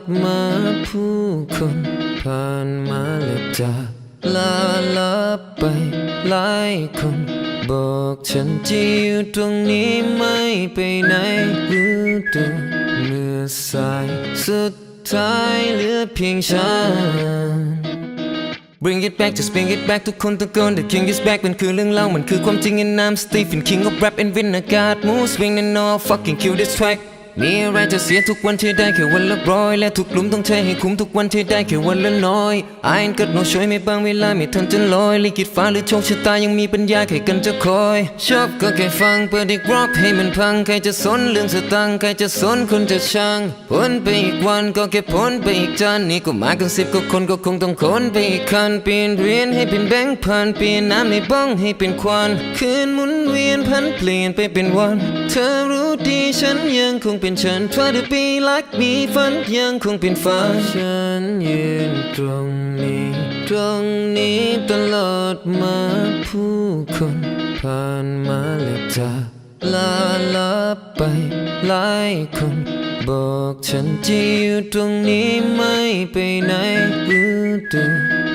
ดมาผู้คนผ่านมาและจากลาลับไปหลายคน บอกฉันจะอยู่ตรงนี้ไม่ไปไหนรู้ตัวเมื่อสายสุดท้ายเหลือเพียงฉัน Bring it back just bring it back ทุกคนตะโกน The king is back มันคือเรื่องเล่า มันคือความจริง and I'm Stephen King of rap and win I got moves swing and no I'll fucking kill this track มีอะไรจะเสียทุกวันที่ได้แค่วันละร้อย และทุกลุมต้องใช้ให้คุ้มทุกวันที่ได้แค่วันละน้อย I ain't got no ช่วยไม่บางเวลาไม่ทันจะลอยลิขิตฟ้าหรือโชคชะตายังมีปัญญาแค่กันจะคอย ชอบก็แค่ฟังเปิดอีกรอบให้มันพังใครจะสนเรื่องสตังใครจะสนคนจะช่างพ้นไปอีกวันก็แค่พ้นไปอีกจานนี่ก็มากันสิบก็คนก็คงต้องคนไปอีกคันเปลี่ยนเรียญให้เป็นแบงค์พันเปลี่ยนน้ำในบ้องให้เป็นควันคืนหมุนเวียนพันเปลี่ยนไปเป็นวัน เธอรู้ดีฉันยังคงเป็นฉัน Try to be like me ฝันยังคงเป็นฝันฉันยืนตรงนี้ ตรงนี้ตลอดมาผู้คนผ่านมาและจากลาลับไปหลายคนบอกฉันจะอยู่ตรงนี้ไม่ไปไหนรู้ตัว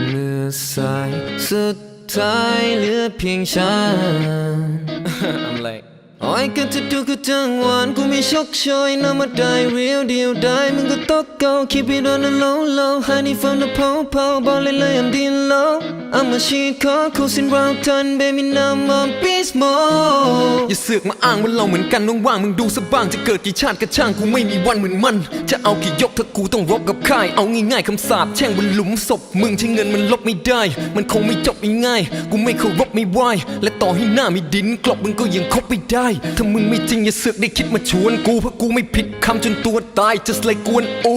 เมื่อสายสุดท้ายเหลือเพียงฉัน I'm like โอ้ยก็จะดูก็จังหวานกูไม่ชกชอยน้ำมาได้เรียวเดียวได้มึงก็ตกเกา keep it on the low low honey from the pow pow บอกเลยเลย I'm dealing low I'm a sheet call cruising round town baby now I'm on beast mode อย่าเสือกมาอ้างว่าเราเหมือนกันว่างๆมึงดูสบ้างจะเกิดกี่ชาติก็ช่างกูไม่มีวันเหมือนมัน จะเอากี่ยกถ้ากูต้องรบกับค่ายเอาง่ายๆคำสาปแช่งบนหลุมศพมึงใช้เงินมันลบไม่ได้ มันคงไม่จบง่ายๆกูไม่เคารพไม่ไหวและต่อให้หน้ามีดินกลบมึงก็ยังคบไม่ได้ถ้ามึงไม่จริงอย่าเสือกได้คิดมาชวนกูเพราะกูไม่ผิดคำจนตัวตาย just like กวนอู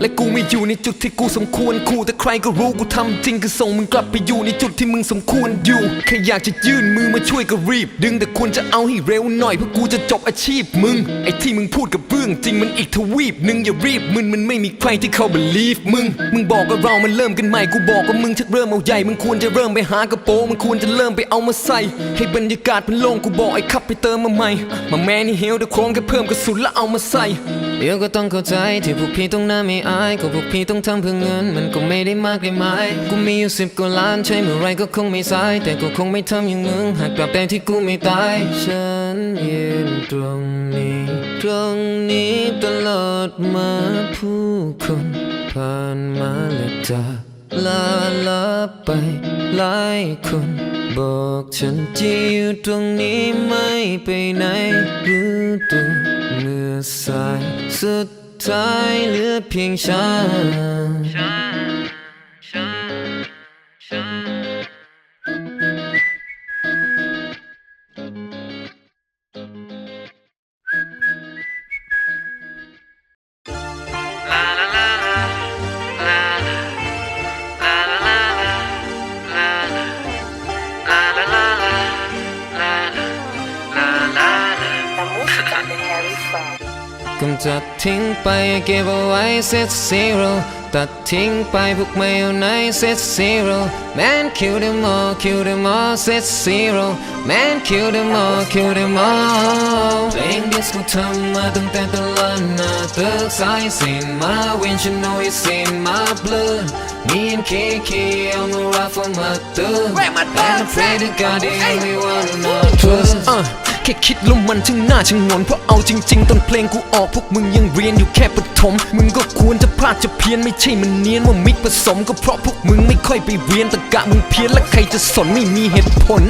และกูไม่อยู่ในจุดที่กูสมควรคู่แต่ใครก็รู้กูทำจริงคือส่งมึงกลับไปอยู่ในจุดที่มึงสมควรอยู่แค่อยากจะยื่นมือมาช่วยก็รีบ ดึงแต่ควรจะเอาให้เร็วหน่อยเพราะกูจะจบอาชีพมึง ไอ้ที่มึงพูดกับเรื่องจริงมันอีกทวีปหนึ่งอย่ารีบมึนมันไม่มีใครที่เขา believe มึงมึงบอกว่าเรามันเริ่มกันใหม่กูบอกว่ามึงชักเริ่มเอาใหญ่มึงควรจะเริ่มไปหากระโปรงมึงควรจะเริ่มไปเอามาใส่ ให้บรรยากาศมันโล่งกูบอกไอ้ขับไปเติมมาใหม่ มาแม่นี่เฮลเดอะโครงแค่เพิ่มกระสุนแล้วเอามาใส่เดี๋ยวก็ต้องเข้าใจที่พวกพี่ต้องหน้าไม่อายก็พวกพี่ต้องทำเพื่อเงิน มันก็ไม่ได้มากได้ไหมกูมีอยู่สิบกว่าล้านใช้เมื่อไรก็คงไม่สาย แต่ก็คงไม่ทำอย่างมึงหากกลับแต่ที่กูไม่ตาย ฉันยืนตรงนี้ ตรงนี้ตลอดมาผู้คนผ่านมาและจากลาลับไปหลายคน บอกฉันจะอยู่ตรงนี้ไม่ไปไหนรู้ตัวเมื่อสายสุดท้ายเหลือเพียงฉัน กำจัดทิ้งไปเก็บเอาไว้ set zero ตัดทิ้งไปพวกไม่เอาไหน set zero man kill them all kill them all set zero man kill them all kill them all เพลงดิสกูทำมาตั้งแต่ตลาดนาตึกสายสินมา when you know you seen my blood me and Kiki on the ride for my thug and I pray to God they only wanna know trust อ่ะ แค่คิดแล้วมันช่างน่าช่างงนเพราะเอาจริง ๆ ตอนเพลงกูออกพวกมึงยังเรียนอยู่แค่ปฐมมึงก็ควรจะพลาดจะเพี้ยนไม่ใช่มันเนียนว่ามิกผสมก็เพราะพวกมึงไม่ค่อยไปเรียนตะกะมึงเพี้ยนและใครจะสนไม่มีเหตุผล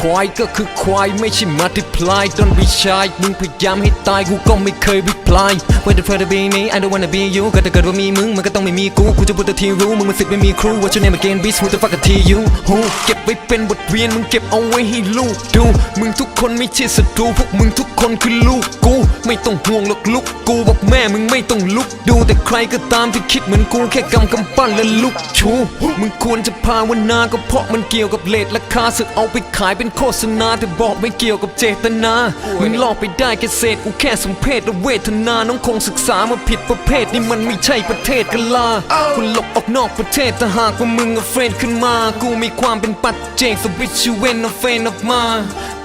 ควายก็คือควายไม่ใช่ multiply don't be shy มึงพยายามให้ตายกูก็ไม่เคย reply Where the further be me I don't wanna be you ก็ถ้าเกิดว่ามีมึงมันก็ต้องไม่มีกูกูจะพูดแต่ทีรู้มึงมันสิทธิ์ไม่มีครู What's your name again bitch who the fuck are you who เก็บไว้เป็นบทเรียนมึงเก็บเอาไว้ให้ลูกดู มึงทุกคนไม่ใช่ศัตรูพวกมึงทุกคนคือลูกกู ไม่ต้องห่วงหรอกลูกกูบอกแม่มึงไม่ต้องลุกดูแต่ใครก็ตามที่คิดเหมือนกูแค่กำกำปั้นและลุกชู มึงควรจะภาวนาก็เพราะมันเกี่ยวกับเลดและคาสึกเอาไปขายเป็นโฆษณาแต่บอกไม่เกี่ยวกับเจตนา มึงหลอกไปได้แค่เศษกูแค่สมเพศและเวทนา น้องคงศึกษามาผิดประเภทนี่มันไม่ใช่ประเทศกันลาคุณหลบออกนอกประเทศถ้าหากว่ามึงกับเฟรนขึ้นมา กูมีความเป็นปัจเจกสวิตชูเวนเอาเฟนออกมา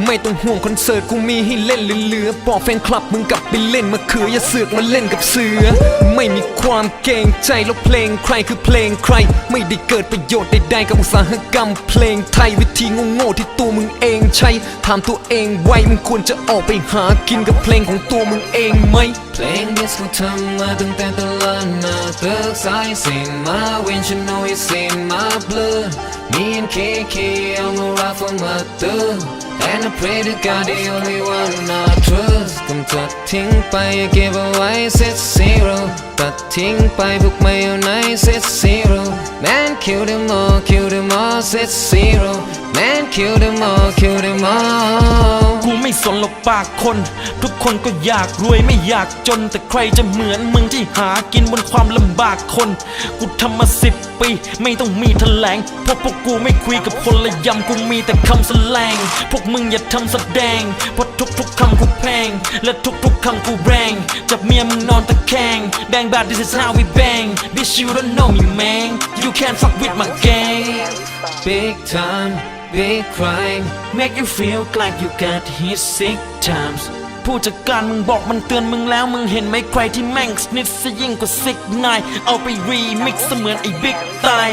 ไม่ต้องห่วงคอนเสิร์ตกูมีให้เล่นเหลือๆบอกแฟนคลับมึงกลับไปเล่นมาเขืออย่าเสือกมาเล่นกับเสือ ไม่มีความเกรงใจแล้วเพลงใครคือเพลงใคร ไม่ได้เกิดประโยชน์ใดๆกับอุตสาหกรรม เพลงไทยวิธีโง่ๆที่ตัวมึงเองใช่ถามตัวเองไว้มึงควรจะออกไปหากินกับเพลงของตัวมึงเองไหม เพลงดิสกูทำมาตั้งแต่ตะลันนาตึกสายสินมาเวนชโน know you seen my blood me and KK I'm a ride for my thug and I pray to God the only one I trust กำจัดทิ้งไป I give away set zero ตัดทิ้งไปพวกไม่อยู่ใน set zero man kill them all kill them all set zero man kill them all kill them all กูไม่ สนหรอกปากคน ทุกคนก็อยากรวยไม่อยากจน แต่ใครจะเหมือนมึงที่หากินบนความลำบากคน กูทำมาสิบปี ไม่ต้องมีแถลงเพราะพวกกูไม่คุยกับคนละยำกูมีแต่คำแสลง พวกมึงอย่าทำแสดงเพราะทุกๆคำกูแพง และทุกๆคำกูแรงจับเมียมึงนอนตะแคง Bang bad this is how we bang Bitch you don't know me man You can't fuck with my gang big time big crime Make you feel like you got hit six times ผู้จัดการมึงบอกมันเตือนมึงแล้วมึงเห็นไหมใครที่แม่งสนิทซะยิ่งกว่าซิกนายเอาไปรีมิกซ์เสมือนไอ้บิ๊กตาย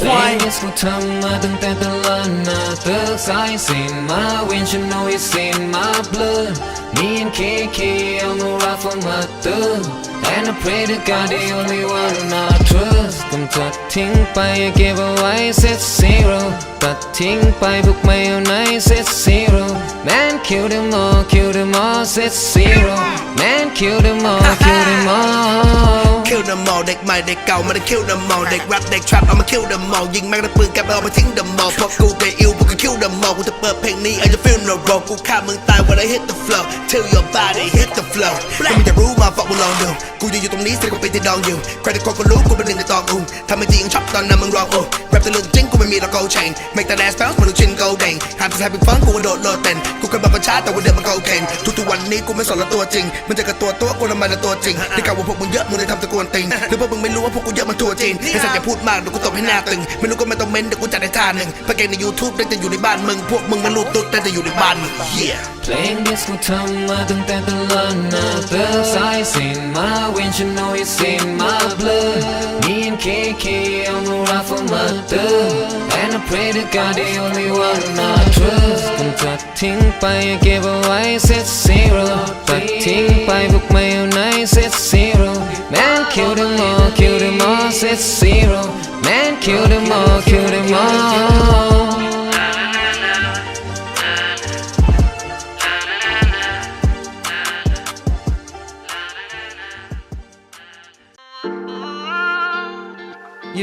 ควาย Playing กูทำมาตั้งแต่ตะลันนาเตึกสายสินมาเวนฉัน know you seen my blood me and KK I'm a ride for my thug and I pray to God the only one I trust กำจัดทิ้งไป I give away set zero ตัดทิ้งไปพวกไม่อยู่ใน set zero man kill them all kill them all set zero man kill them all kill them all คิวเดมอลเด็กใหม่เด็กเก่าม่ได้คิวเดมอลเด็กแรปเด็กทรัพเอามาคิวเดมอลยิงแม่งระปืนแกไปเอาไปทิ้งเดมอลพวกกูเกยอิวพวกกูคิวเดมอลกูจะเปิดเพลงนี้ไอ้จะฟิลโนโรกูฆ่ามึงตาย when I hit the flow till your body hit the flow ถ้ามึงจะรู้มาฝากมึงลองดู กูยืนอยู่ตรงนี้สิกูเป็นที่ดองอยู่ใครที่คนก็รู้กูเป็นหนึ่งในตองอุ้งทำไม่จริงชอบตอนนั้นมึงรองอุ้แรปแต่เรื่องจริงกูไม่มีแล้ว gold chain make that ass bounce มาดูชิ้น gold เด้งห้ามจะใช้เป็นฟังกูกระโดดโลดเต้นกูเคยมาประชาแต่วันเดิมมัน cocaine ทุกๆวันนี้กูไม่สนละตัวจริง มันจะกับตัวตัวกูทำไมละตัวจริงที่กล่าวว่าพวกมึงเยอะมึงเลยทำตะกวนติงหรือพวกมึงไม่รู้ว่าพวกกูเยอะมันทัวจีนไอ้สัตว์อย่าพูดมากเดี๋ยวกูตบให้หน้าตึงไม่รู้ก็ไม่ต้องเม้นเดี๋ยวกูจัดให้ท่าหนึ่งเพราะเก่งใน YouTube ได้จะอยู่ในบ้านมึงพวกมึงมันรูดตุ๊ดได้จะอยู่ในบ้านมึง yeah เพลงดิสกูทำมาตั้งแต่ตะลันนาตึกสายสินมาเวนฉัน know you seen my blood me and KK I'm a ride for my thug and I pray to God the only one I trust กำจัดทิ้งไป I give away set zero ตัดทิ้งไปพวกไม่อยู่ใน set zero man kill them all kill them all set zero man kill them all kill them all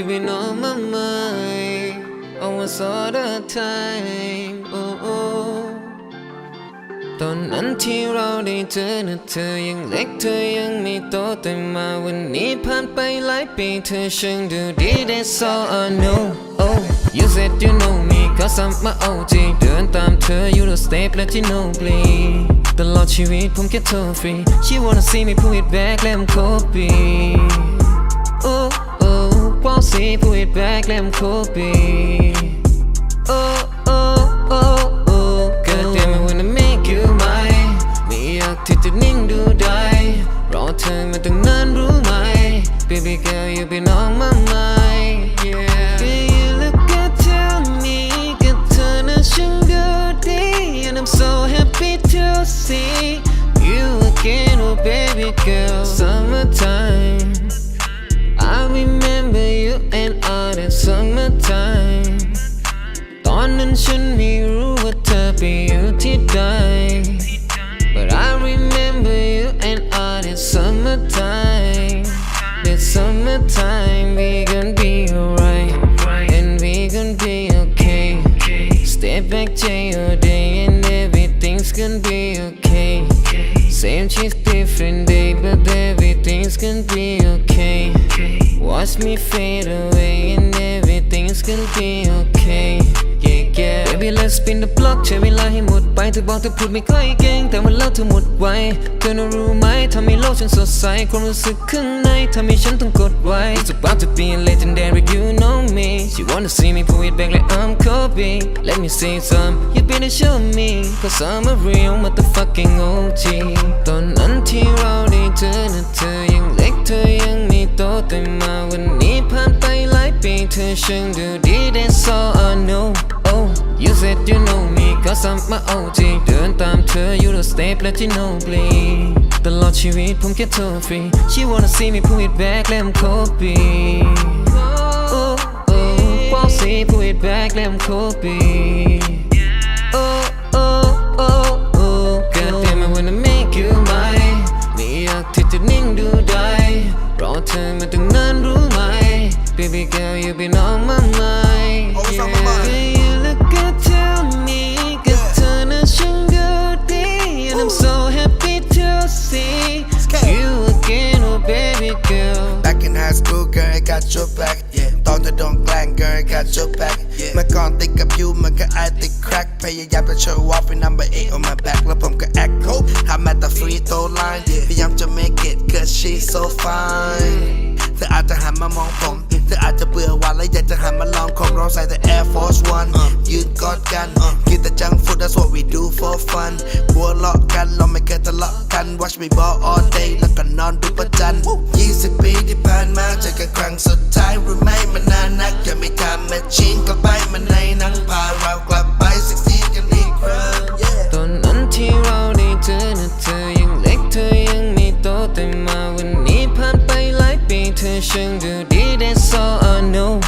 been on my mind almost all the time oh oh ตอนนั้นที่เราได้เจอนะเธอยังเล็กเธอยังไม่โตแต่มาวันนี้ผ่านไปหลายปีเธอช่างดูดี That's all I know oh you said you know me cause I'm my OG เดินตามเธออยู่ the step และที่ no bleed ตลอดชีวิตผมแค่โทรฟรี She wanna see me pull it back และมันโคปี Oh, oh, won't see, put it back, let him copy. Oh, oh, summertime we gon' be alright And we gon' be okay Step back to your day and everything's gonna be okay Same shit, different day, but everything's gonna be okay. Watch me fade away, and everything's gonna be okay. Baby let's spin the block ใช้เวลาให้หมดไปเธอบอกเธอพูดไม่ค่อยเก่งแต่วันเล่าเธอหมดไวเธอรู้ไหมทำให้โลกฉันสดใสความรู้สึกข้างในทำให้ฉันต้องกดไว้ It's about to be a legendary you know me She wanna see me pull it back like I'm Kobe Let me see some you been a show me Cause I'm a real motherfucking OG ตอนนั้นที่เราได้เจอนะเธอยังเล็กเธอยังไม่โตแต่มาวันนี้ผ่านไปหลายปีเธอช่างดูดี that's all I know me cause I'm my OG เดินตามเธอ you the step let you know bleed ตลอดชีวิตผมแค่โทรฟรี she wanna see me pull it back และผม Kobe oh oh bossy pull it back และผม Kobe oh oh oh oh God damn I wanna make you mine ไม่อยากที่จะนิ่งดูได้รอเธอมาตั้งนานรู้ไหม Baby girl you been on my mind Always on my mind. Yeah, you look good to me happy to see you again oh baby girl Back in high school, girl, I got your back. Yeah. ตอนเธอโดนแกล้ง girl, I got your back. Yeah. เมื่อก่อนติดกับ you มันก็ไอติด crack พยายามจะ show off เป็น number eight on my back แล้วผมก็ act cool ทำ at the free throw line พยายามจะ make it cause she's so fine เธออาจจะหันมามองผม เธออาจจะเบื่อวันและอยากจะหันมาลองของเราใส่แต่ Air Force One ยืนกอดกันกินแต่จังฟูด that's what we do for fun หัวเลาะกันเราไม่เคยทะเลาะกัน watch me ball all day แล้วก็นอนดูประจัน20 ปีที่ผ่านมาเจอกันครั้งสุดท้ายรู้ไหมมานานนักยังไม่ทำแมชชีนกลับไปมานในนังพาเรากลับไปสักซี่กันอีกครั้งตอนนั้นที่เราได้เจอเธอยังเล็กเธอยังไม่โตแต่มา shouldn't do this all anew